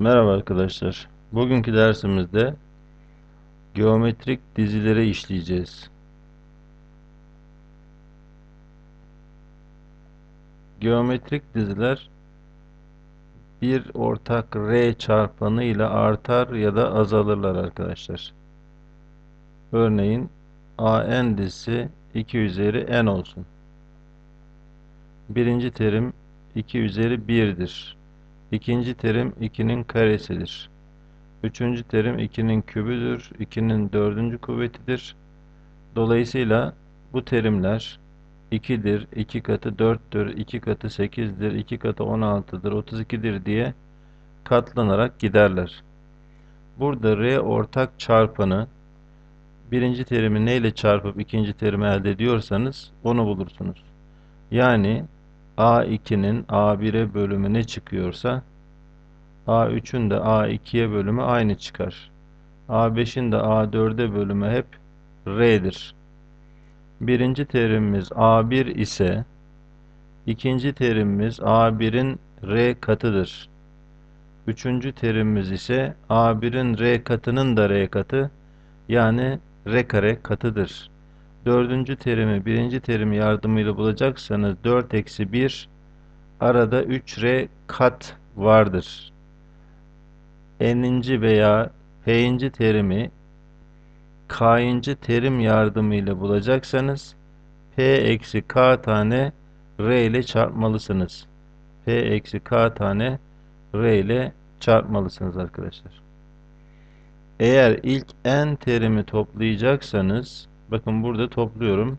Merhaba arkadaşlar. Bugünkü dersimizde geometrik dizileri işleyeceğiz. Geometrik diziler bir ortak R çarpanı ile artar ya da azalırlar arkadaşlar. Örneğin AN dizisi 2 üzeri n olsun. Birinci terim 2 üzeri 1'dir. İkinci terim 2'nin karesidir. Üçüncü terim 2'nin kübüdür. 2'nin dördüncü kuvvetidir. Dolayısıyla bu terimler 2'dir, 2 katı 4'tür, 2 katı 8'dir, 2 katı 16'dır, 32'dir diye katlanarak giderler. Burada R ortak çarpanı birinci terimi neyle çarpıp ikinci terimi elde ediyorsanız onu bulursunuz. Yani A2'nin A1'e bölümü ne çıkıyorsa A3'ün de A2'ye bölümü aynı çıkar. A5'in de A4'e bölümü hep R'dir. Birinci terimimiz A1 ise ikinci terimimiz A1'in R katıdır. Üçüncü terimimiz ise A1'in R katının da R katı yani R kare katıdır. Dördüncü terimi birinci terimi yardımıyla bulacaksanız 4 eksi 1 arada 3R kat vardır. N'inci veya P'inci terimi K'inci terim yardımıyla bulacaksanız P eksi K tane R ile çarpmalısınız. P eksi K tane R ile çarpmalısınız arkadaşlar. Eğer ilk n terimi toplayacaksanız bakın burada topluyorum.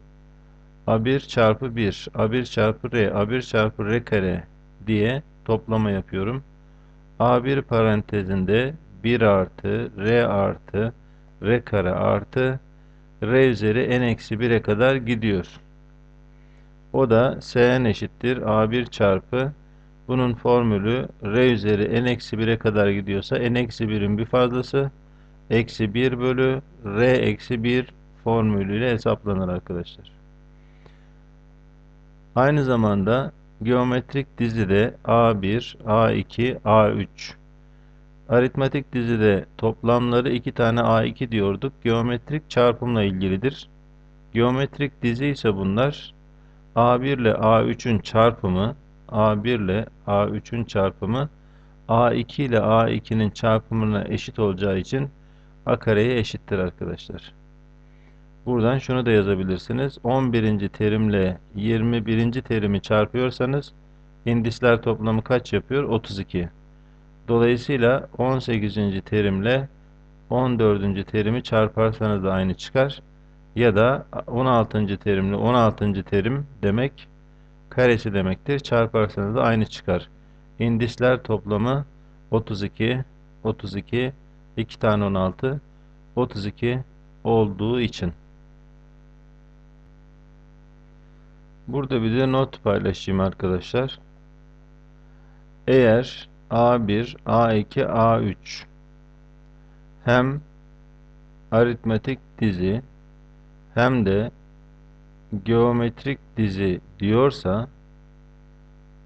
A1 çarpı 1, A1 çarpı R, A1 çarpı R kare diye toplama yapıyorum. A1 parantezinde 1 artı R artı R kare artı R üzeri n eksi 1'e kadar gidiyor. O da Sn eşittir A1 çarpı bunun formülü R üzeri n eksi 1'e kadar gidiyorsa n eksi 1'in bir fazlası eksi 1 bölü R eksi 1 formülüyle hesaplanır arkadaşlar. Aynı zamanda geometrik dizide A1, A2, A3 aritmetik dizide toplamları 2 tane A2 diyorduk. Geometrik çarpımla ilgilidir. Geometrik dizi ise bunlar A1 ile A3'ün çarpımı A1 ile A3'ün çarpımı A2 ile A2'nin çarpımına eşit olacağı için A kareye eşittir arkadaşlar. Buradan şunu da yazabilirsiniz. 11. terimle 21. terimi çarpıyorsanız indisler toplamı kaç yapıyor? 32. Dolayısıyla 18. terimle 14. terimi çarparsanız da aynı çıkar. Ya da 16. terimle 16. terim demek karesi demektir. Çarparsanız da aynı çıkar. İndisler toplamı 32, 32, 2 tane 16, 32 olduğu için. Burada bir de not paylaşayım arkadaşlar. Eğer A1, A2, A3 hem aritmetik dizi hem de geometrik dizi diyorsa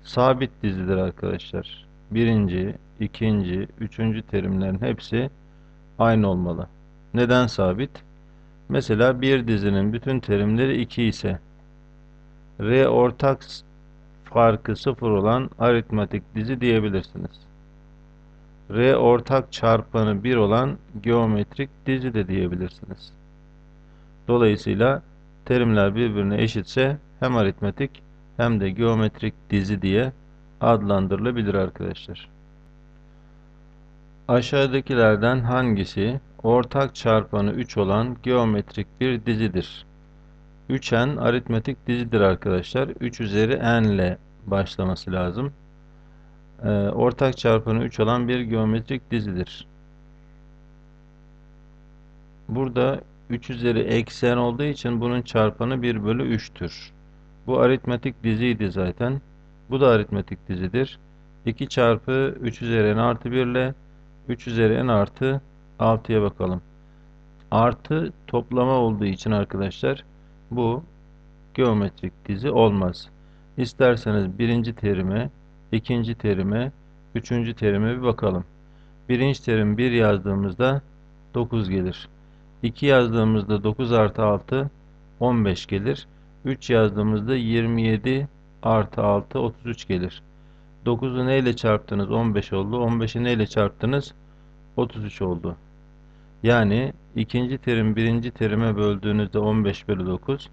sabit dizidir arkadaşlar. Birinci, ikinci, üçüncü terimlerin hepsi aynı olmalı. Neden sabit? Mesela bir dizinin bütün terimleri 2 ise R ortak farkı 0 olan aritmetik dizi diyebilirsiniz. R ortak çarpanı 1 olan geometrik dizi de diyebilirsiniz. Dolayısıyla terimler birbirine eşitse hem aritmetik hem de geometrik dizi diye adlandırılabilir arkadaşlar. Aşağıdakilerden hangisi ortak çarpanı 3 olan geometrik bir dizidir? 3n aritmetik dizidir arkadaşlar. 3 üzeri n ile başlaması lazım. Ee, ortak çarpanı 3 olan bir geometrik dizidir. Burada 3 üzeri eksen olduğu için bunun çarpanı 1 bölü 3'tür. Bu aritmetik diziydi zaten. Bu da aritmetik dizidir. 2 çarpı 3 üzeri n artı 1 ile 3 üzeri n artı 6'ya bakalım. Artı toplama olduğu için arkadaşlar bu geometrik dizi olmaz. İsterseniz birinci terime, ikinci terime, üçüncü terime bir bakalım. Birinci terim 1 yazdığımızda 9 gelir. 2 yazdığımızda 9 artı 6 15 gelir. 3 yazdığımızda 27 artı 6 33 gelir. 9'u neyle çarptınız? 15 oldu. 15'i neyle çarptınız? 33 oldu. Yani ikinci terim birinci terime böldüğünüzde 15 bölü 9.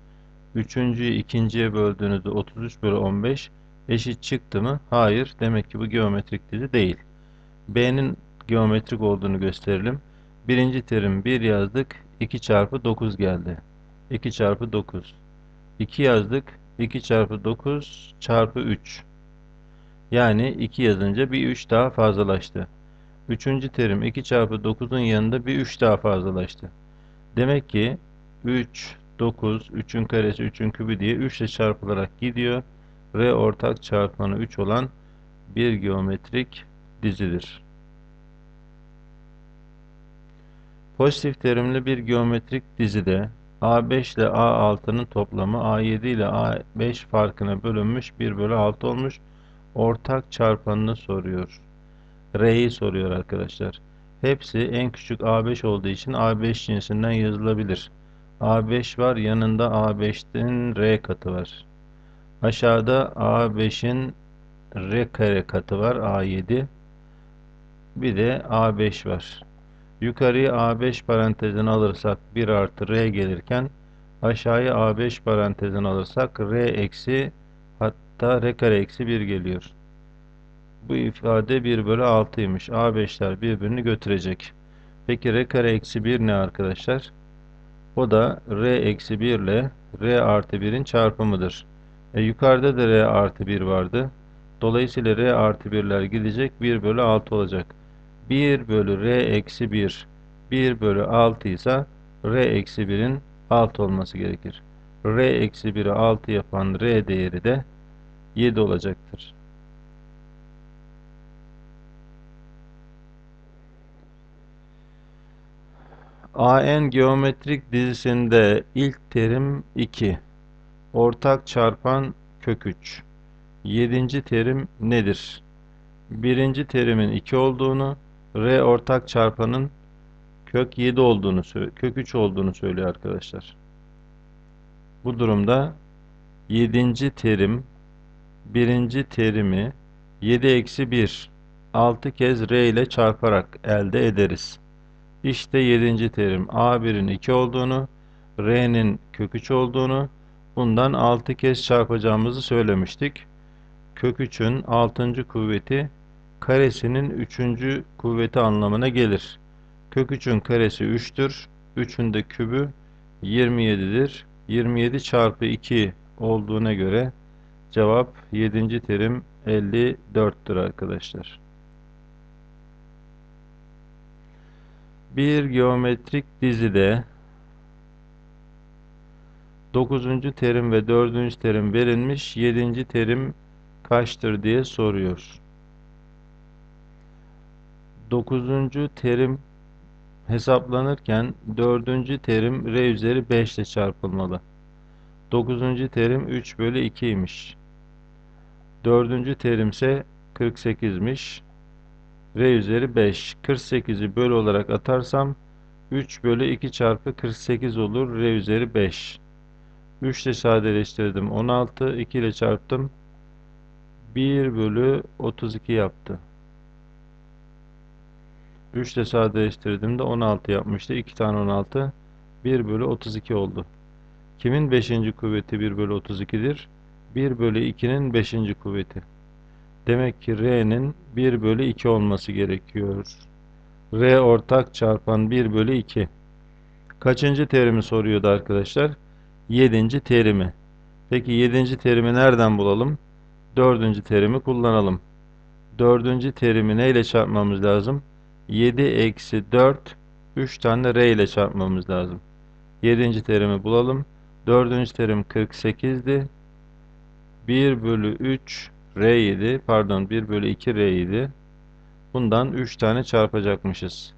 Üçüncüyü ikinciye böldüğünüzde 33 bölü 15 eşit çıktı mı? Hayır. Demek ki bu geometrik dizi değil. B'nin geometrik olduğunu gösterelim. Birinci terim 1 yazdık. 2 çarpı 9 geldi. 2 çarpı 9. 2 yazdık. 2 çarpı 9 çarpı 3. Yani 2 yazınca bir 3 daha fazlalaştı. Üçüncü terim 2 çarpı 9'un yanında bir 3 daha fazlalaştı. Demek ki 3, 9, 3'ün karesi 3'ün kübü diye 3 ile çarpılarak gidiyor. R ortak çarpanı 3 olan bir geometrik dizidir. Pozitif terimli bir geometrik dizide A5 ile A6'nın toplamı A7 ile A5 farkına bölünmüş 1 bölü 6 olmuş. Ortak çarpanını soruyor. R'yi soruyor arkadaşlar. Hepsi en küçük A5 olduğu için A5 cinsinden yazılabilir. A5 var yanında A5'in R katı var. Aşağıda A5'in R kare katı var A7. Bir de A5 var. Yukarıyı A5 parantezine alırsak 1 artı R gelirken aşağıya A5 parantezine alırsak R eksi hatta R kare eksi 1 geliyor. Bu ifade 1 bölü 6'ymış. A5'ler birbirini götürecek. Peki R kare eksi 1 ne arkadaşlar? O da R eksi 1 ile R artı 1'in çarpımıdır. E, yukarıda da R artı 1 vardı. Dolayısıyla R artı 1'ler gidecek 1 bölü 6 olacak. 1 bölü R eksi 1 1 bölü 6 ise R eksi 1'in 6 olması gerekir. R eksi 1'i 6 yapan R değeri de 7 olacaktır. AN geometrik dizisinde ilk terim 2. Ortak çarpan kök 3. Yedinci terim nedir? Birinci terimin 2 olduğunu, R ortak çarpanın kök 7 olduğunu, kök 3 olduğunu söylüyor arkadaşlar. Bu durumda yedinci terim birinci terimi 7 eksi 1 6 kez R ile çarparak elde ederiz. İşte 7. terim A1'in 2 olduğunu, R'nin kök 3 olduğunu, bundan 6 kez çarpacağımızı söylemiştik. Kök 3'ün 6. kuvveti karesinin 3. kuvveti anlamına gelir. Kök 3'ün karesi 3'tür. 3'ün de kübü 27'dir. 27 çarpı 2 olduğuna göre cevap 7. terim 54'tür arkadaşlar. Bir geometrik dizide 9. terim ve 4. terim verilmiş. 7. terim kaçtır diye soruyor. 9. terim hesaplanırken 4. terim r üzeri 5 ile çarpılmalı. 9. terim 3 bölü 2'ymiş. 4. terim ise 48'miş r üzeri 5. 48'i bölü olarak atarsam 3 bölü 2 çarpı 48 olur. r üzeri 5. 3 ile sadeleştirdim. 16. 2 ile çarptım. 1 bölü 32 yaptı. 3 ile sadeleştirdiğimde 16 yapmıştı. 2 tane 16. 1 bölü 32 oldu. Kimin 5. kuvveti 1 bölü 32'dir? 1 bölü 2'nin 5. kuvveti. Demek ki R'nin 1 bölü 2 olması gerekiyor. R ortak çarpan 1 bölü 2. Kaçıncı terimi soruyordu arkadaşlar? 7. terimi. Peki 7. terimi nereden bulalım? 4. terimi kullanalım. 4. terimi neyle çarpmamız lazım? 7 eksi 4 3 tane R ile çarpmamız lazım. 7. terimi bulalım. 4. terim 48'di. 1 bölü 3 R7 pardon 1 bölü 2 R7 bundan 3 tane çarpacakmışız.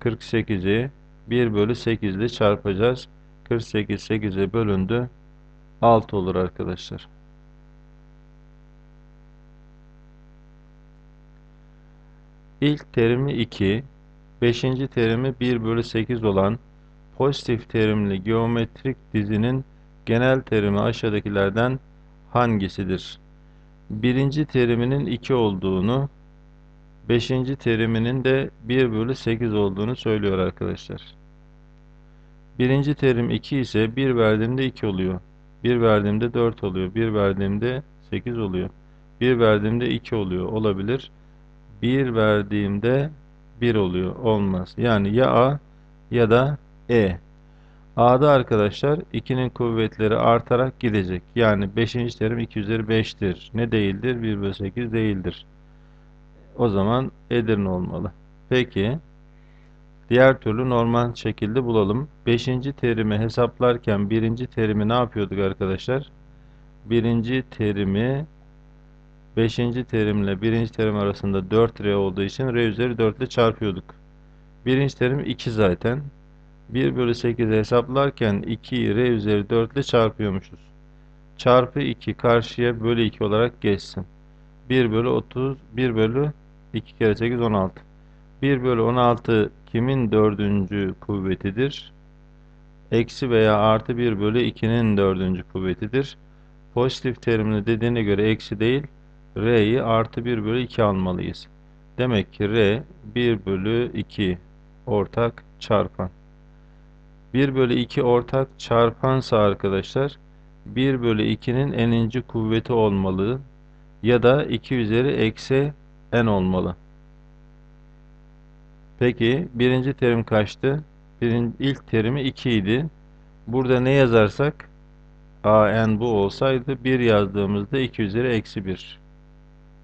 48'i 1 bölü 8 ile çarpacağız. 48 8'e bölündü. 6 olur arkadaşlar. ilk terimi 2, 5. terimi 1 bölü 8 olan pozitif terimli geometrik dizinin genel terimi aşağıdakilerden hangisidir? Birinci teriminin 2 olduğunu, 5. teriminin de 1 bölü 8 olduğunu söylüyor arkadaşlar. Birinci terim 2 ise 1 verdiğimde 2 oluyor. 1 verdiğimde 4 oluyor. 1 verdiğimde 8 oluyor. 1 verdiğimde 2 oluyor. Olabilir. 1 verdiğimde 1 oluyor. Olmaz. Yani ya A ya da E. A'da arkadaşlar 2'nin kuvvetleri artarak gidecek. Yani 5. terim 2 üzeri 5'tir. Ne değildir? 1 bölü 8 değildir. O zaman Edirne olmalı. Peki. Diğer türlü normal şekilde bulalım. 5. terimi hesaplarken 1. terimi ne yapıyorduk arkadaşlar? 1. terimi 5. terimle 1. terim arasında 4R olduğu için R üzeri 4 ile çarpıyorduk. 1. terim 2 zaten. 1 bölü 8'i hesaplarken 2'yi R üzeri 4 ile çarpıyormuşuz. Çarpı 2 karşıya bölü 2 olarak geçsin. 1 bölü 30, 1 bölü 2 kere 8 16. 1 bölü 16 kimin dördüncü kuvvetidir? Eksi veya artı 1 bölü 2'nin dördüncü kuvvetidir. Pozitif terimli dediğine göre eksi değil, R'yi artı 1 bölü 2 almalıyız. Demek ki R 1 bölü 2 ortak çarpan. 1 bölü 2 ortak çarpansa arkadaşlar 1 bölü 2'nin eninci kuvveti olmalı ya da 2 üzeri eksi n olmalı. Peki birinci terim kaçtı? Birin, ilk terimi 2 idi. Burada ne yazarsak a n bu olsaydı 1 yazdığımızda 2 üzeri eksi 1.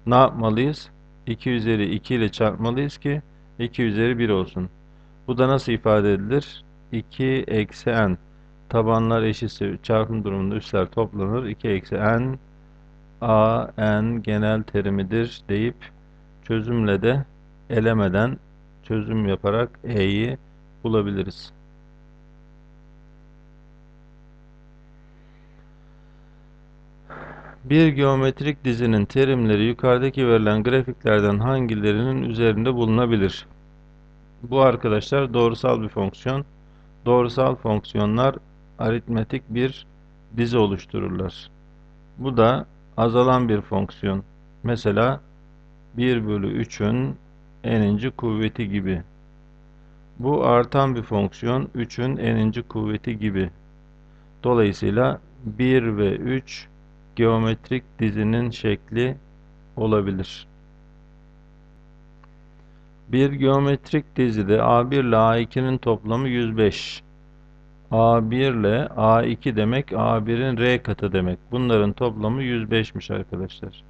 Ne yapmalıyız? 2 üzeri 2 ile çarpmalıyız ki 2 üzeri 1 olsun. Bu da nasıl ifade edilir? 2 eksi n tabanlar eşitse çarpım durumunda üstler toplanır. 2 eksi n a n genel terimidir deyip çözümle de elemeden çözüm yaparak e'yi bulabiliriz. Bir geometrik dizinin terimleri yukarıdaki verilen grafiklerden hangilerinin üzerinde bulunabilir? Bu arkadaşlar doğrusal bir fonksiyon. Doğrusal fonksiyonlar aritmetik bir dizi oluştururlar. Bu da azalan bir fonksiyon. Mesela 1 bölü 3'ün n'inci kuvveti gibi. Bu artan bir fonksiyon 3'ün n'inci kuvveti gibi. Dolayısıyla 1 ve 3 geometrik dizinin şekli olabilir. Bir geometrik dizide A1 ile A2'nin toplamı 105. A1 ile A2 demek A1'in R katı demek. Bunların toplamı 105'miş arkadaşlar.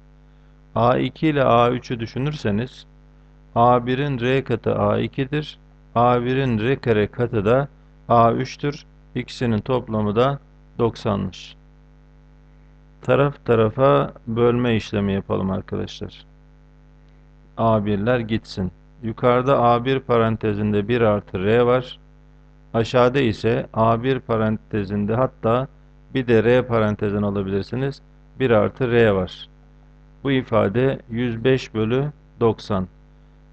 A2 ile A3'ü düşünürseniz A1'in R katı A2'dir. A1'in R kare katı da A3'tür. İkisinin toplamı da 90'mış. Taraf tarafa bölme işlemi yapalım arkadaşlar. A1'ler gitsin. Yukarıda A1 parantezinde 1 artı R var. Aşağıda ise A1 parantezinde hatta bir de R parantezini alabilirsiniz. 1 artı R var. Bu ifade 105 bölü 90.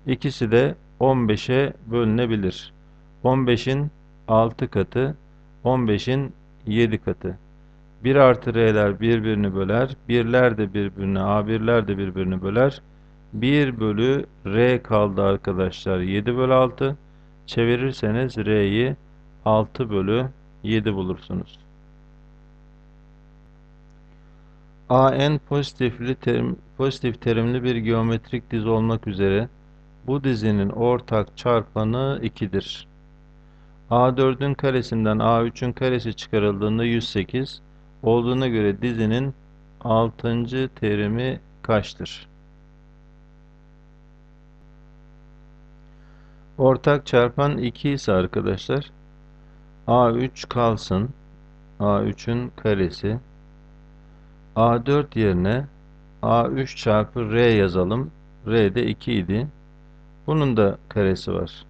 İkisi de 15'e bölünebilir. 15'in 6 katı, 15'in 7 katı. 1 artı R'ler birbirini böler, birler de birbirini, A1'ler de birbirini böler. 1 bölü R kaldı arkadaşlar 7 bölü 6. Çevirirseniz R'yi 6 bölü 7 bulursunuz. AN pozitifli terim, pozitif terimli bir geometrik dizi olmak üzere bu dizinin ortak çarpanı 2'dir. A4'ün karesinden A3'ün karesi çıkarıldığında 108 olduğuna göre dizinin 6. terimi kaçtır? Ortak çarpan 2 ise arkadaşlar A3 kalsın. A3'ün karesi. A4 yerine A3 çarpı R yazalım. R de 2 idi. Bunun da karesi var.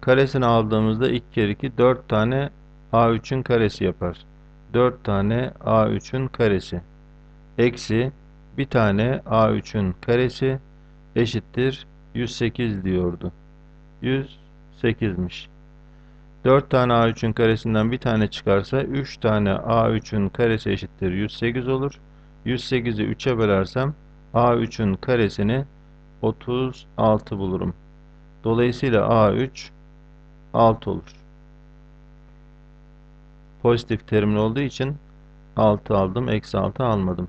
Karesini aldığımızda 2 kere 2 4 tane A3'ün karesi yapar. 4 tane A3'ün karesi. Eksi bir tane A3'ün karesi eşittir 108 diyordu. 108'miş. 4 tane A3'ün karesinden bir tane çıkarsa 3 tane A3'ün karesi eşittir 108 olur. 108'i 3'e bölersem A3'ün karesini 36 bulurum. Dolayısıyla A3 6 olur. Pozitif terimli olduğu için 6 aldım. Eksi 6 almadım.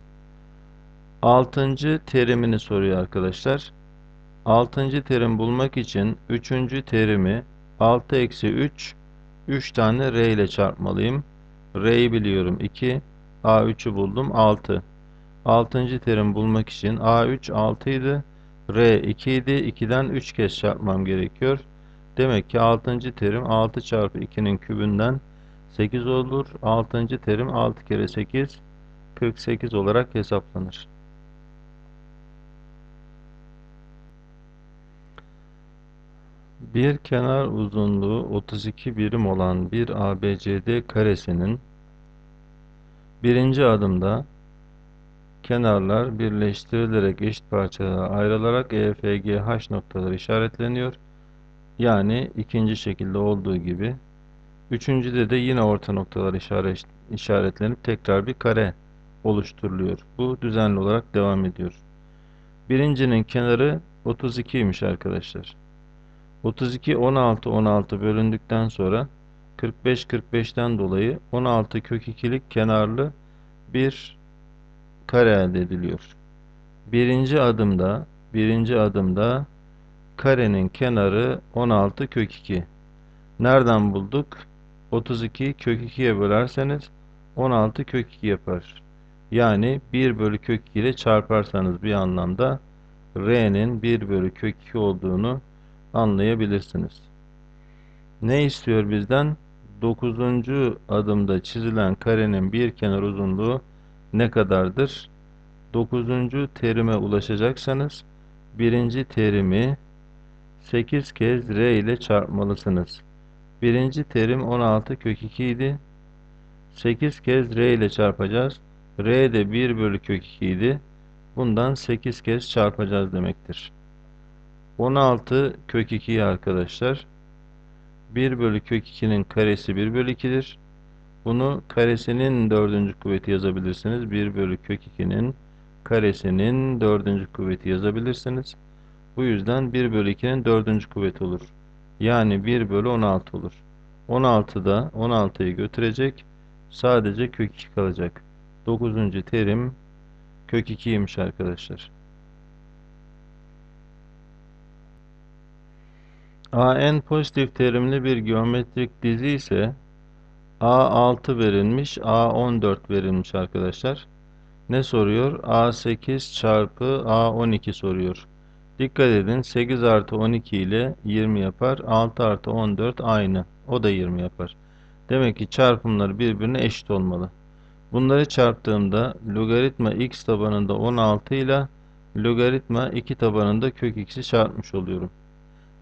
6. terimini soruyor arkadaşlar. 6. terim bulmak için 3. terimi 6 eksi 3 3 tane r ile çarpmalıyım. r'yi biliyorum 2. A3'ü buldum 6. 6. terim bulmak için A3 6 idi. R 2 idi. 2'den 3 kez çarpmam gerekiyor. Demek ki 6. terim 6 çarpı 2'nin kübünden 8 olur. 6. terim 6 kere 8 48 olarak hesaplanır. Bir kenar uzunluğu 32 birim olan bir ABCD karesinin birinci adımda kenarlar birleştirilerek eşit parçalara ayrılarak EFGH noktaları işaretleniyor. Yani ikinci şekilde olduğu gibi. Üçüncüde de yine orta noktalar işaret, işaretlenip tekrar bir kare oluşturuluyor. Bu düzenli olarak devam ediyor. Birincinin kenarı 32'ymiş arkadaşlar. 32 16 16 bölündükten sonra 45 45'ten dolayı 16 kök 2'lik kenarlı bir kare elde ediliyor. Birinci adımda birinci adımda karenin kenarı 16 kök 2. Nereden bulduk? 32 kök 2'ye bölerseniz 16 kök 2 yapar. Yani 1 bölü kök 2 ile çarparsanız bir anlamda R'nin 1 bölü kök 2 olduğunu anlayabilirsiniz. Ne istiyor bizden? 9. adımda çizilen karenin bir kenar uzunluğu ne kadardır? 9. terime ulaşacaksanız birinci terimi 8 kez r ile çarpmalısınız. Birinci terim 16 kök 2 idi. 8 kez r ile çarpacağız. r de 1 bölü kök 2 idi. Bundan 8 kez çarpacağız demektir. 16 kök 2 arkadaşlar. 1 bölü kök 2'nin karesi 1 bölü 2'dir. Bunu karesinin dördüncü kuvveti yazabilirsiniz. 1 bölü kök 2'nin karesinin dördüncü kuvveti yazabilirsiniz. Bu yüzden 1 bölü 2'nin dördüncü kuvveti olur. Yani 1 bölü 16 olur. 16'da 16'yı götürecek. Sadece kök 2 kalacak. 9. terim kök 2'ymiş arkadaşlar. AN pozitif terimli bir geometrik dizi ise A6 verilmiş, A14 verilmiş arkadaşlar. Ne soruyor? A8 çarpı A12 soruyor. Dikkat edin 8 artı 12 ile 20 yapar. 6 artı 14 aynı. O da 20 yapar. Demek ki çarpımları birbirine eşit olmalı. Bunları çarptığımda logaritma x tabanında 16 ile logaritma 2 tabanında kök x'i çarpmış oluyorum.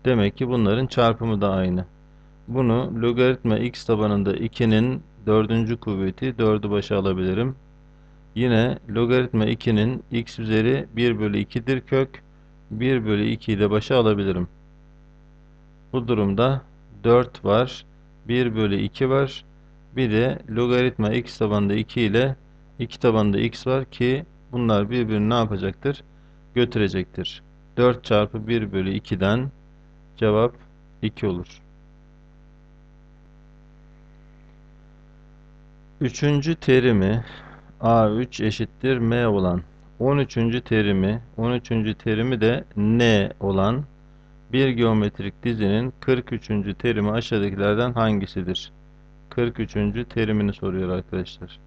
Demek ki bunların çarpımı da aynı. Bunu logaritma x tabanında 2'nin dördüncü kuvveti 4'ü başa alabilirim. Yine logaritma 2'nin x üzeri 1 bölü 2'dir kök. 1 bölü 2'yi de başa alabilirim. Bu durumda 4 var. 1 bölü 2 var. Bir de logaritma x tabanında 2 ile 2 tabanında x var ki bunlar birbirini ne yapacaktır? Götürecektir. 4 çarpı 1 bölü 2'den cevap 2 olur. Üçüncü terimi A3 eşittir M olan 13. terimi 13. terimi de N olan bir geometrik dizinin 43. terimi aşağıdakilerden hangisidir? 43. terimini soruyor arkadaşlar.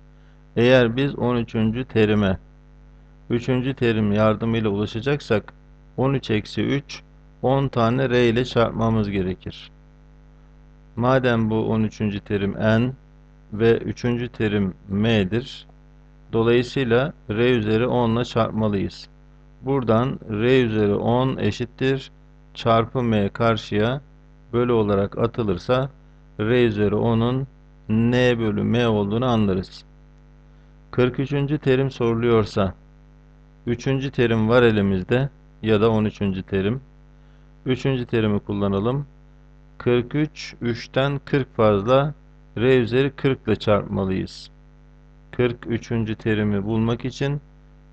Eğer biz 13. terime 3. terim yardımıyla ulaşacaksak 13 eksi 3 10 tane r ile çarpmamız gerekir. Madem bu 13. terim n ve 3. terim m'dir. Dolayısıyla r üzeri 10 ile çarpmalıyız. Buradan r üzeri 10 eşittir. Çarpı m karşıya bölü olarak atılırsa r üzeri 10'un n bölü m olduğunu anlarız. 43. terim soruluyorsa 3. terim var elimizde ya da 13. terim Üçüncü terimi kullanalım. 43 3'ten 40 fazla r üzeri 40 ile çarpmalıyız. 43. terimi bulmak için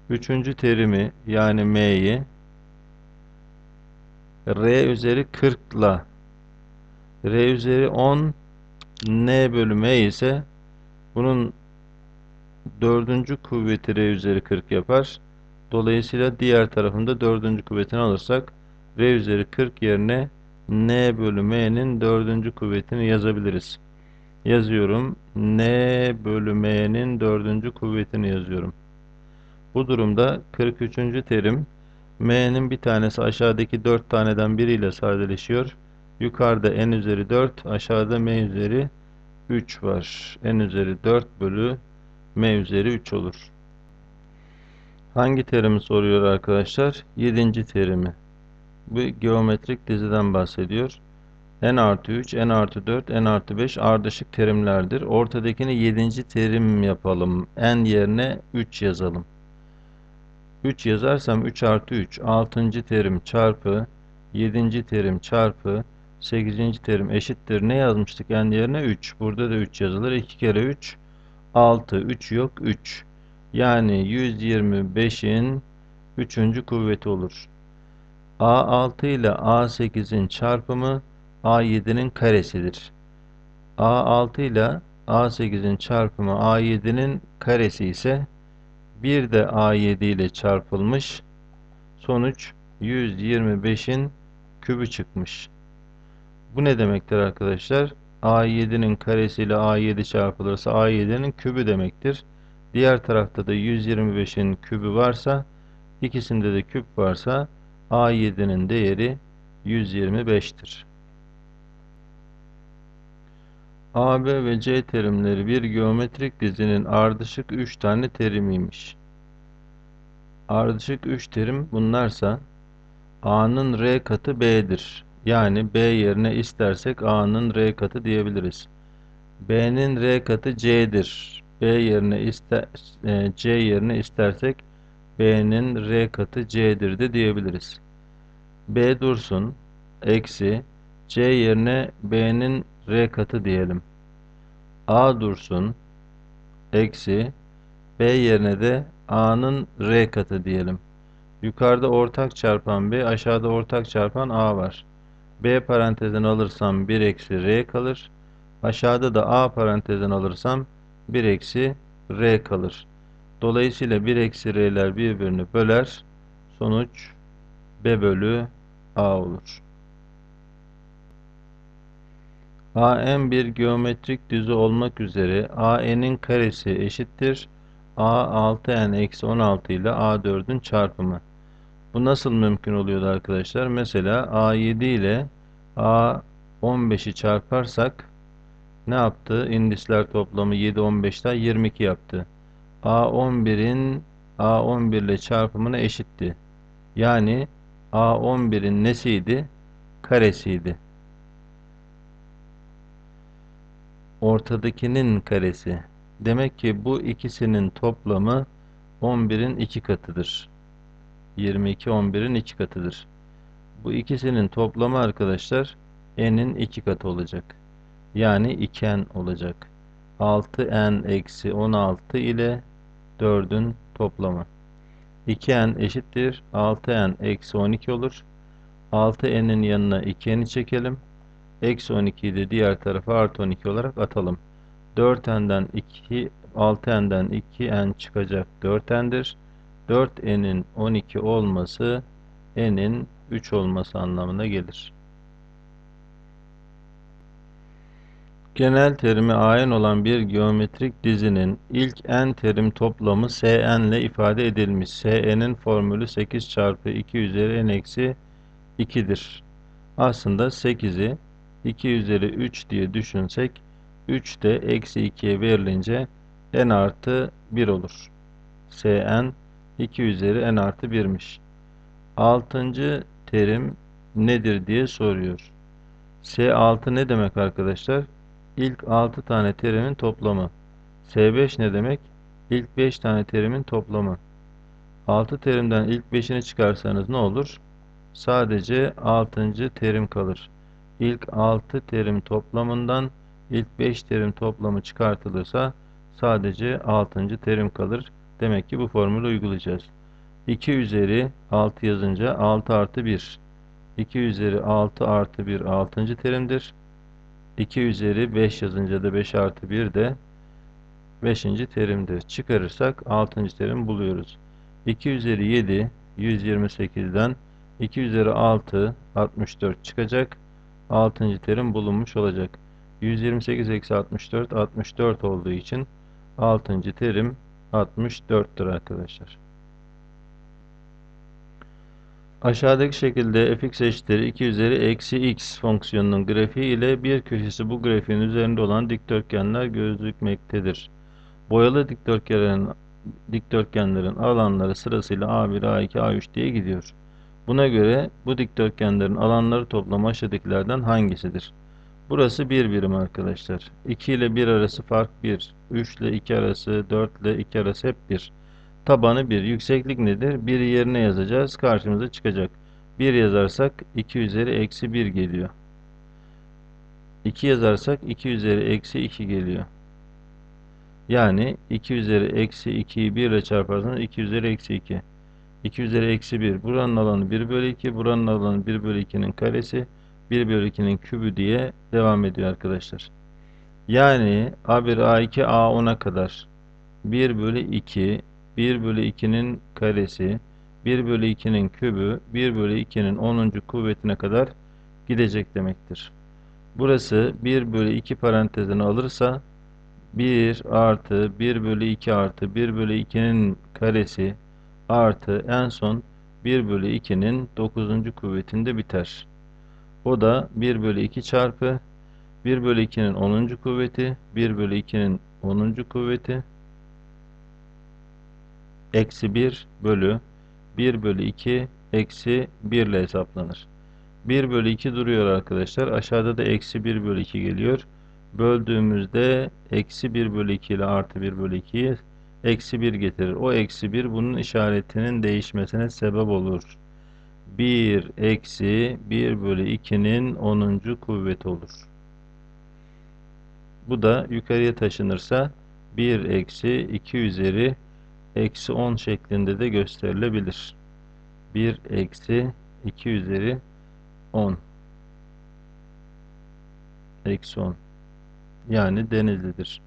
3. terimi yani m'yi r üzeri 40 ile r üzeri 10 n bölü m ise bunun dördüncü kuvveti r üzeri 40 yapar. Dolayısıyla diğer tarafında dördüncü kuvvetini alırsak r üzeri 40 yerine n bölü m'nin dördüncü kuvvetini yazabiliriz. Yazıyorum. n bölü m'nin dördüncü kuvvetini yazıyorum. Bu durumda 43. terim m'nin bir tanesi aşağıdaki 4 taneden biriyle sadeleşiyor. Yukarıda n üzeri 4, aşağıda m üzeri 3 var. n üzeri 4 bölü m üzeri 3 olur. Hangi terimi soruyor arkadaşlar? 7. terimi. Bu geometrik diziden bahsediyor. n artı 3, n artı 4, n artı 5 ardışık terimlerdir. Ortadakini 7. terim yapalım. n yerine 3 yazalım. 3 yazarsam 3 artı 3 6. terim çarpı 7. terim çarpı 8. terim eşittir. Ne yazmıştık n yerine 3. Burada da 3 yazılır. 2 kere 3 6. 3 yok 3. Yani 125'in 3. kuvveti olur. A6 ile A8'in çarpımı A7'nin karesidir. A6 ile A8'in çarpımı A7'nin karesi ise bir de A7 ile çarpılmış. Sonuç 125'in kübü çıkmış. Bu ne demektir arkadaşlar? A7'nin karesi ile A7 çarpılırsa A7'nin kübü demektir. Diğer tarafta da 125'in kübü varsa ikisinde de küp varsa A7'nin değeri 125'tir. AB ve C terimleri bir geometrik dizinin ardışık 3 tane terimiymiş. Ardışık 3 terim bunlarsa A'nın R katı B'dir. Yani B yerine istersek A'nın R katı diyebiliriz. B'nin R katı C'dir. B yerine ister, e, C yerine istersek B'nin R katı C'dir de diyebiliriz. B dursun. Eksi. C yerine B'nin R katı diyelim. A dursun. Eksi. B yerine de A'nın R katı diyelim. Yukarıda ortak çarpan B, aşağıda ortak çarpan A var. B parantezini alırsam 1 eksi R kalır. Aşağıda da A parantezini alırsam 1 eksi R kalır. Dolayısıyla 1 eksi R'ler birbirini böler. Sonuç B bölü A olur. AN bir geometrik düzü olmak üzere AN'in karesi eşittir. A6N eksi 16 ile A4'ün çarpımı. Bu nasıl mümkün oluyordu arkadaşlar? Mesela A7 ile A15'i çarparsak ne yaptı? İndisler toplamı 7 15'ten 22 yaptı. A11'in A11 ile çarpımına eşitti. Yani A11'in nesiydi? Karesiydi. Ortadakinin karesi. Demek ki bu ikisinin toplamı 11'in iki katıdır. 22 11'in iki katıdır. Bu ikisinin toplamı arkadaşlar n'in iki katı olacak. Yani 2n olacak. 6n eksi 16 ile 4'ün toplamı. 2n eşittir. 6n eksi 12 olur. 6n'in yanına 2n'i çekelim. Eksi 12'yi de diğer tarafa artı 12 olarak atalım. 4n'den 2, 6n'den 2n çıkacak 4n'dir. 4n'in 12 olması n'in 3 olması anlamına gelir. Genel terimi ayin olan bir geometrik dizinin ilk n terim toplamı Sn ile ifade edilmiş. Sn'in formülü 8 çarpı 2 üzeri n eksi 2'dir. Aslında 8'i 2 üzeri 3 diye düşünsek 3 de eksi 2'ye verilince n artı 1 olur. Sn 2 üzeri n artı 1'miş. 6. terim nedir diye soruyor. S6 ne demek arkadaşlar? İlk 6 tane terimin toplamı. S5 ne demek? İlk 5 tane terimin toplamı. 6 terimden ilk 5'ini çıkarsanız ne olur? sadece 6. terim kalır. İlk 6 terim toplamından ilk 5 terim toplamı çıkartılırsa sadece 6. terim kalır. Demek ki bu formülü uygulayacağız. 2 üzeri 6 yazınca 6 artı 1. 2 üzeri 6 artı 1 6. terimdir. 2 üzeri 5 yazınca da 5 artı 1 de 5. terimdir. Çıkarırsak 6. terim buluyoruz. 2 üzeri 7 128'den 2 üzeri 6 64 çıkacak. 6. terim bulunmuş olacak. 128 eksi 64 64 olduğu için 6. terim 64'tür arkadaşlar. Aşağıdaki şekilde fx eşittir 2 üzeri eksi x fonksiyonunun grafiği ile bir köşesi bu grafiğin üzerinde olan dikdörtgenler gözükmektedir. Boyalı dikdörtgenlerin, dikdörtgenlerin alanları sırasıyla A1, A2, A3 diye gidiyor. Buna göre bu dikdörtgenlerin alanları toplamı aşağıdakilerden hangisidir? Burası 1 bir birim arkadaşlar. 2 ile 1 arası fark 1. 3 ile 2 arası, 4 ile 2 arası hep 1. Tabanı 1. Yükseklik nedir? 1'i yerine yazacağız. Karşımıza çıkacak. 1 yazarsak 2 üzeri eksi 1 geliyor. 2 yazarsak 2 üzeri eksi 2 geliyor. Yani 2 üzeri eksi 2'yi 1 ile çarparsanız 2 üzeri eksi 2. 2 üzeri eksi 1. Buranın alanı 1 bölü 2. Buranın alanı 1 bölü 2'nin karesi. 1 bölü 2'nin kübü diye devam ediyor arkadaşlar. Yani A1, A2, A10'a kadar 1 bölü 2, 1 bölü 2'nin karesi, 1 bölü 2'nin kübü, 1 bölü 2'nin 10. kuvvetine kadar gidecek demektir. Burası 1 bölü 2 parantezini alırsa 1 artı 1 bölü 2 artı 1 bölü 2'nin karesi artı en son 1 bölü 2'nin 9. kuvvetinde biter. O da 1 bölü 2 çarpı 1 bölü 2'nin 10. kuvveti 1 bölü 2'nin 10. kuvveti eksi 1 bölü 1 bölü 2 eksi 1 ile hesaplanır. 1 bölü 2 duruyor arkadaşlar. Aşağıda da eksi 1 bölü 2 geliyor. Böldüğümüzde eksi 1 bölü 2 ile artı 1 bölü 2'yi eksi 1 getirir. O eksi 1 bunun işaretinin değişmesine sebep olur. 1 eksi 1 bölü 2'nin 10. kuvveti olur. Bu da yukarıya taşınırsa 1 eksi 2 üzeri eksi 10 şeklinde de gösterilebilir. 1 eksi 2 üzeri 10 eksi 10 yani Denizli'dir.